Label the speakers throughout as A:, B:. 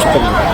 A: ちょっと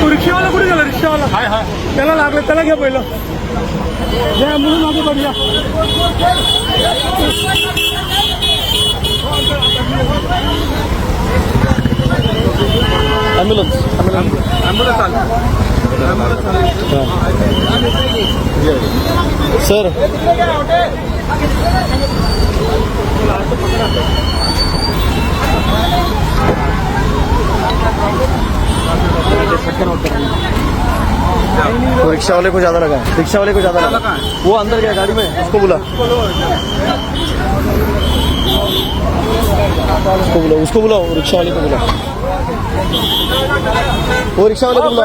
A: तो रिक्षावाला कुठे गेला? रिक्षावाला? हाय हाय. त्याला लागलं त्याला घ्या पहिलं. घ्या म्हणून मागे पडूया.
B: ॲम्ब्युलन्स सर वो रिक्शा वाले को ज़्यादा लगा है। रिक्शा वाले को ज़्यादा लगा वो अंदर गया गाड़ी में, उसको बुला। उसको बुला, उसको बुलाओ रिक्शा वाले को बुला। वो रिक्शा वाले को बुला।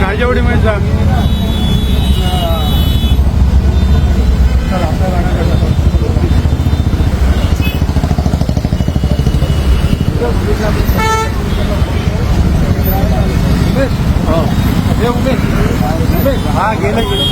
A: राजेवाडी मध्ये जा. हा गेलं गेलं.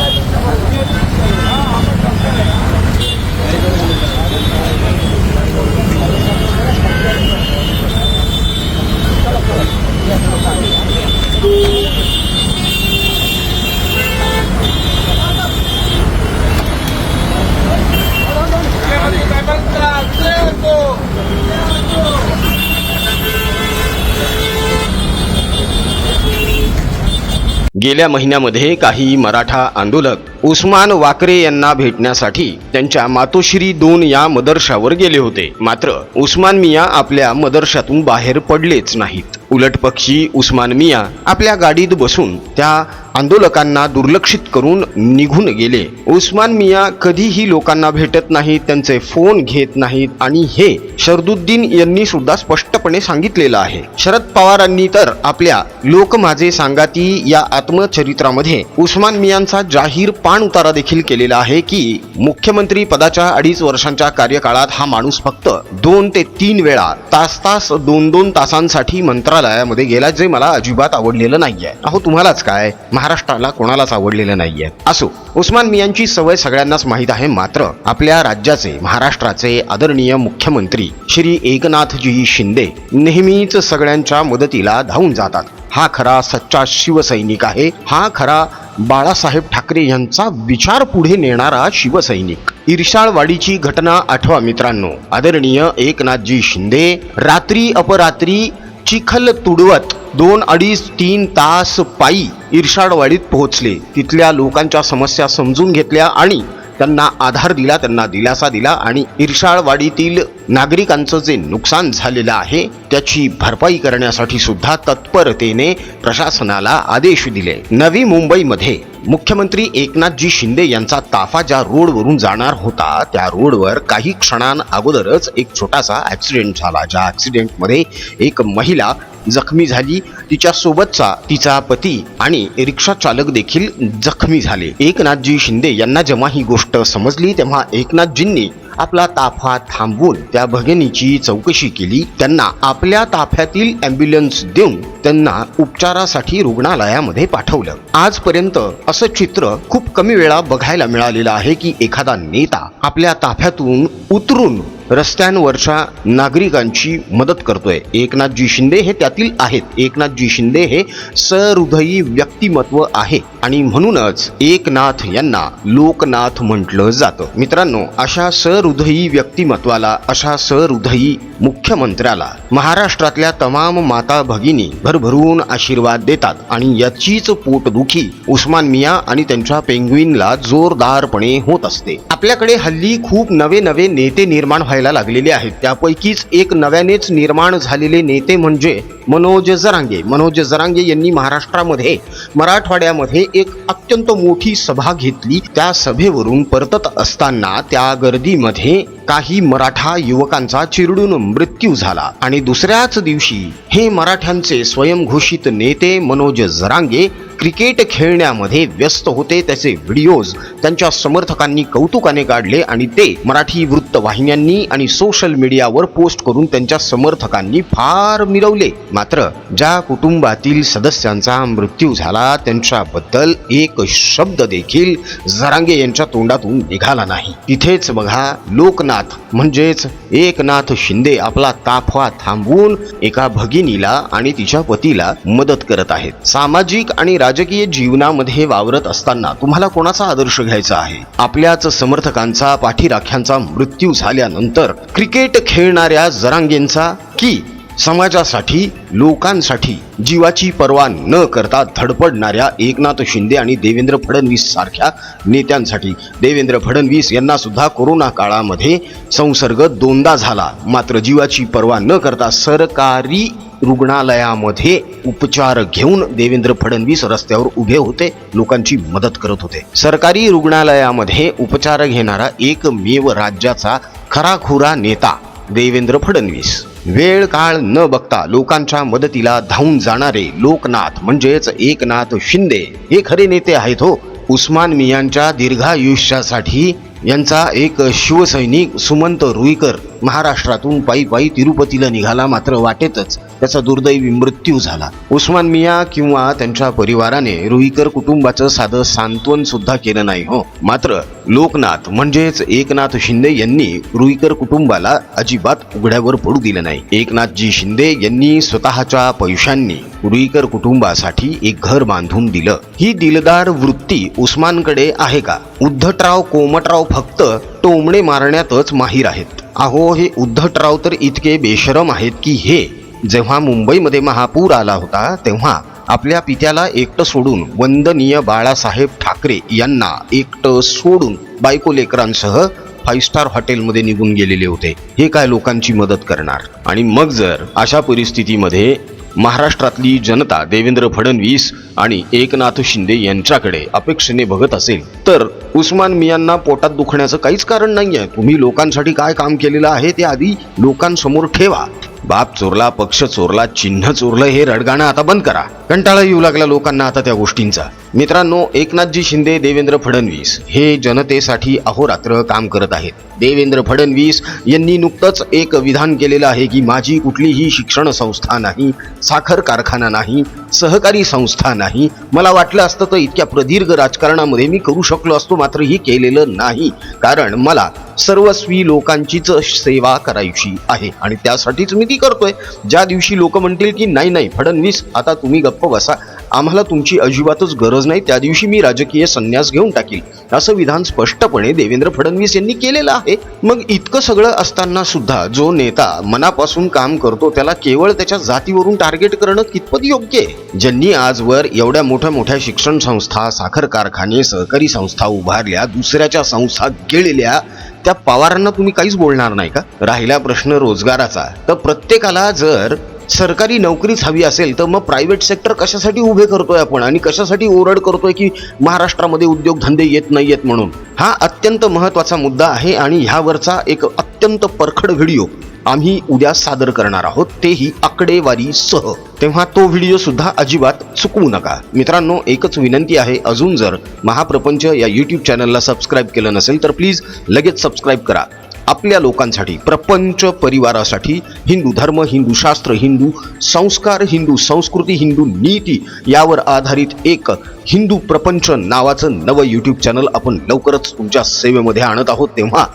C: गेल्या महिन्यामध्ये काही मराठा आंदोलक उस्मान वाकरे यांना भेटण्यासाठी त्यांच्या मातोश्री दोन या मदरशावर गेले होते. मात्र उस्मान मिया आपल्या मदरशातून बाहेर पडलेच नाहीत. उलट पक्षी उस्मान मिया आपल्या गाडीत बसून त्या आंदोलकांना दुर्लक्षित करून निघून गेले. उस्मान मिया कधीही लोकांना भेटत नाहीत त्यांचे फोन घेत नाहीत आणि हे शरदुद्दीन यांनी सुद्धा स्पष्टपणे सांगितलेलं आहे. शरद पवारांनी तर आपल्या लोक माझे सांगाती या आत्मचरित्रामध्ये उस्मान मियांचा जाहीर पाण उतारा देखील केलेला आहे की मुख्यमंत्री पदाच्या अडीच वर्षांच्या कार्यकाळात हा माणूस फक्त दोन ते तीन वेळा तास तास दोन दोन तासांसाठी मंत्रालयामध्ये गेला जे मला अजिबात आवडलेलं नाहीये. अहो तुम्हालाच काय? महाराष्ट्राला कोणालाच आवडलेलं नाहीये. असो उस्मान मियांची सवय सगळ्यांनाच माहीत आहे मात्र आपल्या राज्याचे महाराष्ट्राचे आदरणीय मुख्यमंत्री श्री एकनाथजी शिंदे नेहमीच सगळ्यांच्या मदतीला धावून जातात. हा खरा सच्चा शिवसैनिक आहे हा खरा बाळासाहेब ठाकरे यांचा विचार पुढे नेणारा शिवसैनिक. ईर्षाळवाडीची घटना आठवा मित्रांनो. आदरणीय एकनाथजी शिंदे रात्री अपरात्री चिखल तुडवत दोन अडीच तीन तास पायी ईर्षाळवाडीत पोहोचले. तिथल्या लोकांच्या समस्या समजून घेतल्या आणि त्यांना आधार दिला त्यांना दिलासा दिला आणि इर्शाळवाडीतील नागरिकांचं जे नुकसान झालेलं आहे त्याची भरपाई करण्यासाठी सुद्धा तत्परतेने प्रशासनाला आदेश दिले. नवी मुंबईमध्ये मुख्यमंत्री एकनाथजी शिंदे यांचा ताफा ज्या रोडवरून जाणार होता त्या रोडवर काही क्षणां अगोदरच एक छोटासा ऍक्सिडेंट झाला. ज्या ऍक्सिडेंटमध्ये एक महिला जखमी झाली. तिच्या सोबतचा तिचा पती आणि रिक्षा चालक देखील जखमी झाले. एकनाथजी शिंदे यांना जेव्हा ही गोष्ट समजली तेव्हा एकनाथजींनी आपला ताफा थांबवून त्या भगिनीची चौकशी केली. त्यांना आपल्या ताफ्यातील अँब्युलन्स देऊन त्यांना उपचारासाठी रुग्णालयामध्ये पाठवलं. आजपर्यंत असं चित्र खूप कमी वेळा बघायला मिळालेलं आहे की एखादा नेता आपल्या ताफ्यातून उतरून रस्त्यांवरच्या नागरिकांची मदत करतोय. एकनाथजी शिंदे हे त्यातील आहेत. एकनाथजी शिंदे हे सहृदयी व्यक्तिमत्व आहे आणि म्हणूनच एकनाथ यांना लोकनाथ म्हटलं जातं. मित्रांनो अशा सहृदयी व्यक्तिमत्वाला अशा सहृदयी मुख्यमंत्र्याला महाराष्ट्रातल्या तमाम माता भगिनी भरभरून आशीर्वाद देतात आणि याचीच पोटदुखी उस्मान मिया आणि त्यांच्या पेंग्विनला जोरदारपणे होत असते. आपल्याकडे हल्ली खूप नवे नवे नेते निर्माण व्हायला लागलेले आहेत. त्यापैकीच एक नव्यानेच निर्माण झालेले नेते म्हणजे मनोज जरांगे. मनोज जरांगे यांनी महाराष्ट्रामध्ये मराठवाड्यामध्ये एक अत्यंत मोठी सभा घेतली. त्या सभेवरून परतत असताना त्या गर्दीमध्ये काही मराठा युवकांचा चिरडून मृत्यू झाला. आणि दुसऱ्याच दिवशी हे मराठ्यांचे स्वयंघोषित नेते मनोज जरांगे क्रिकेट खेळण्यामध्ये व्यस्त होते. त्याचे व्हिडिओज त्यांच्या समर्थकांनी कौतुकाने काढले आणि ते मराठी वृत्तवाहिन्यांनी आणि सोशल मीडियावर पोस्ट करून त्यांच्या समर्थकांनी फार मिरवले. मात्र ज्या कुटुंबातील सदस्यांचा मृत्यू झाला त्यांच्याबद्दल एक शब्द देखील जरांगे यांच्या तोंडातून निघाला नाही. तिथेच बघा लोकनाथ म्हणजेच एकनाथ शिंदे आपला ताफा थांबवून एका भगिनीला आणि तिच्या पतीला मदत करत आहेत. सामाजिक आणि राजकीय जीवनामध्ये वावरत असताना तुम्हाला कोणाचा आदर्श घ्यायचा आहे? आपल्याच समर्थकांचा पाठीराख्यांचा मृत्यू झाल्यानंतर क्रिकेट खेळणाऱ्या जरांगेंचा की समाजासाठी लोकांसाठी जीवाची पर्वा न करता धडपडणाऱ्या एकनाथ शिंदे आणि देवेंद्र फडणवीस सारख्या नेत्यांसाठी. देवेंद्र फडणवीस यांना सुद्धा कोरोना काळामध्ये संसर्ग दोनदा झाला. मात्र जीवाची पर्वा न करता सरकारी रुग्णालयामध्ये उपचार घेऊन देवेंद्र फडणवीस रस्त्यावर उभे होते लोकांची मदत करत होते. सरकारी रुग्णालयामध्ये उपचार घेणारा एकमेव राज्याचा खराखुरा नेता देवेंद्र फडणवीस. वेळ काळ न बघता लोकांच्या मदतीला धावून जाणारे लोकनाथ म्हणजेच एकनाथ शिंदे हे खरे नेते आहेत हो. उस्मान मियांच्या दीर्घायुष्यासाठी यांचा एक शिवसैनिक सुमंत रुईकर महाराष्ट्रातून पायी पायी तिरुपतीला निघाला मात्र वाटेतच. त्याचा दुर्दैवी मृत्यू झाला. उस्मान मिया किंवा त्यांच्या परिवाराने रुईकर कुटुंबाचं साधं सांत्वन सुद्धा केलं नाही हो. मात्र लोकनाथ म्हणजेच एकनाथ शिंदे यांनी रुईकर कुटुंबाला अजिबात उघड्यावर पडू दिलं नाही. एकनाथजी शिंदे यांनी स्वतःच्या पैशांनी रुईकर कुटुंबासाठी एक घर बांधून दिलं. ही दिलदार वृत्ती उस्मानकडे आहे का? उद्धटराव कोमटराव फक्त टोमणे मारण्यातच माहीर आहेत. अहो हे उद्धटराव तर इतके बेशरम आहेत की हे जेव्हा मुंबईमध्ये महापूर आला होता तेव्हा आपल्या पित्याला एकटं सोडून वंदनीय बाळासाहेब ठाकरे यांना एकटं सोडून बायको लेकरांसह फाईव्ह स्टार हॉटेलमध्ये निघून गेलेले होते. हे काय लोकांची मदत करणार? आणि मग जर अशा परिस्थितीमध्ये महाराष्ट्रातली जनता देवेंद्र फडणवीस आणि एकनाथ शिंदे यांच्याकडे अपेक्षेने बघत असेल. तर उस्मान मियांना पोटात दुखण्याचं काहीच कारण नाहीये. तुम्ही लोकांसाठी काय काम केलेलं आहे ते आधी लोकांसमोर ठेवा. बाप चोरला पक्ष चोरला चिन्ह चोरलं हे रडगाणं आता बंद करा. कंटाळा येऊ लागला लोकांना आता त्या गोष्टींचा. मित्रांनो एकनाथजी शिंदे देवेंद्र फडणवीस हे जनतेसाठी अहोरात्र काम करत आहेत. देवेंद्र फडणवीस यांनी नुकतंच एक विधान केलेलं आहे की माझी कुठलीही शिक्षण संस्था नाही साखर कारखाना नाही सहकारी संस्था नाही. नाही. मला वाटलं असतं तर इतक्या प्रदीर्घ राजकारणामध्ये मी करू शकलो असतो मात्र ही केलेलं नाही. कारण मला सर्वस्वी लोकांचीच सेवा करायची आहे आणि त्यासाठीच मी ती करतोय. ज्या दिवशी लोक म्हणतील की नाही नाही फडणवीस आता तुम्ही गप्प बसा. आम्हाला तुमची अजिबातच गरज नाही. त्या दिवशी मी राजकीय संन्यास घेऊन टाकील. असं विधान स्पष्टपणे देवेंद्र फडणवीस यांनी केलेलं आहे. मग इतकं सगळं असताना सुद्धा जो नेता मनापासून काम करतो त्याला केवळ त्याच्या जातीवरून टार्गेट करणं कितपत योग्य आहे? ज्यांनी आजवर एवढ्या मोठ्या मोठ्या शिक्षण संस्था साखर कारखाने सहकारी संस्था उभारल्या दुसऱ्याच्या संस्था गेलेल्या त्या पवारांना तुम्ही काहीच बोलणार नाही का? राहिला प्रश्न रोजगाराचा. तर प्रत्येकाला जर सरकारी नोकरीच हवी असेल तर मग प्रायव्हेट सेक्टर कशासाठी उभे करतोय आपण? आणि कशासाठी ओरड करतोय की महाराष्ट्रामध्ये उद्योगधंदे येत नाही आहेत म्हणून? हा अत्यंत महत्त्वाचा मुद्दा आहे आणि ह्यावरचा एक अत्यंत परखड व्हिडिओ आम्ही उद्या सादर करणार आहोत. तेही आकडेवारी सह. तेव्हा तो व्हिडिओ सुद्धा अजिबात चुकवू नका. मित्रांनो एकच विनंती आहे. अजून जर महाप्रपंच या यूट्यूब चॅनलला सबस्क्राईब केलं नसेल तर प्लीज लगेच सबस्क्राईब करा. आपल्या लोकांसाठी प्रपंच परिवारासाठी हिंदू धर्म हिंदू शास्त्र हिंदू संस्कार हिंदू संस्कृती हिंदू नीती यावर आधारित एक हिंदू प्रपंच नावाचं नवं यूट्यूब चॅनल आपण लवकरच तुमच्या सेवेमध्ये आणत आहोत. तेव्हा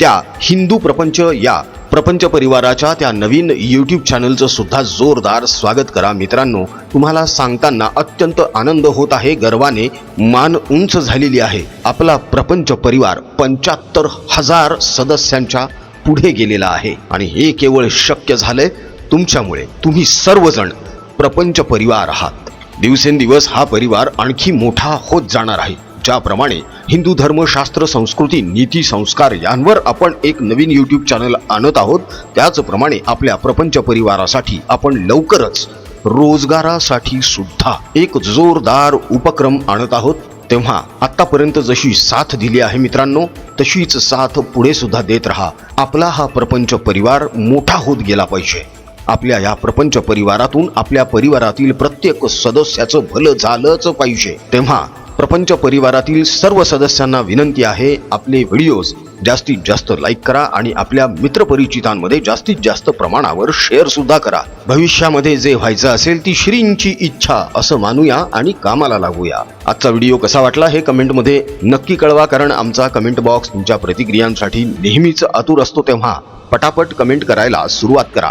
C: त्या हिंदू प्रपंच या प्रपंच परिवाराच्या त्या नवीन यूट्यूब चॅनलचं सुद्धा जोरदार स्वागत करा. मित्रांनो तुम्हाला सांगताना अत्यंत आनंद होत आहे. गर्वाने मान उंच झालेली आहे. आपला प्रपंच परिवार पंच्याहत्तर हजार सदस्यांच्या पुढे गेलेला आहे. आणि हे केवळ शक्य झालंय तुमच्यामुळे. तुम्ही सर्वजण प्रपंच परिवार आहात. दिवसेंदिवस हा परिवार आणखी मोठा होत जाणार आहे. ज्याप्रमाणे हिंदू धर्म शास्त्र संस्कृती नीती संस्कार यांवर आपण एक नवीन यूट्यूब चॅनल आणत आहोत. त्याचप्रमाणे आपल्या प्रपंच परिवारासाठी आपण लवकरच रोजगारासाठी सुद्धा एक जोरदार उपक्रम आणत आहोत. तेव्हा आतापर्यंत जशी साथ दिली आहे मित्रांनो तशीच साथ पुढे सुद्धा देत राहा. आपला हा प्रपंच परिवार मोठा होत गेला पाहिजे. आपल्या या प्रपंच परिवारातून आपल्या परिवारातील प्रत्येक सदस्याचं भलं झालंच पाहिजे. तेव्हा प्रपंच परिवारातील सर्व सदस्यांना विनंती आहे आपले व्हिडिओज जास्तीत जास्त लाईक करा आणि आपल्या मित्रपरिचितांमध्ये जास्तीत जास्त प्रमाणावर शेअर सुद्धा करा. भविष्यामध्ये जे व्हायचं असेल ती श्रींची इच्छा असं मानूया आणि कामाला लागूया. आजचा व्हिडिओ कसा वाटला हे कमेंटमध्ये नक्की कळवा कारण आमचा कमेंट बॉक्स तुमच्या प्रतिक्रियांसाठी नेहमीच आतुर असतो तेव्हा. पटापट कमेंट करायला सुरुवात करा.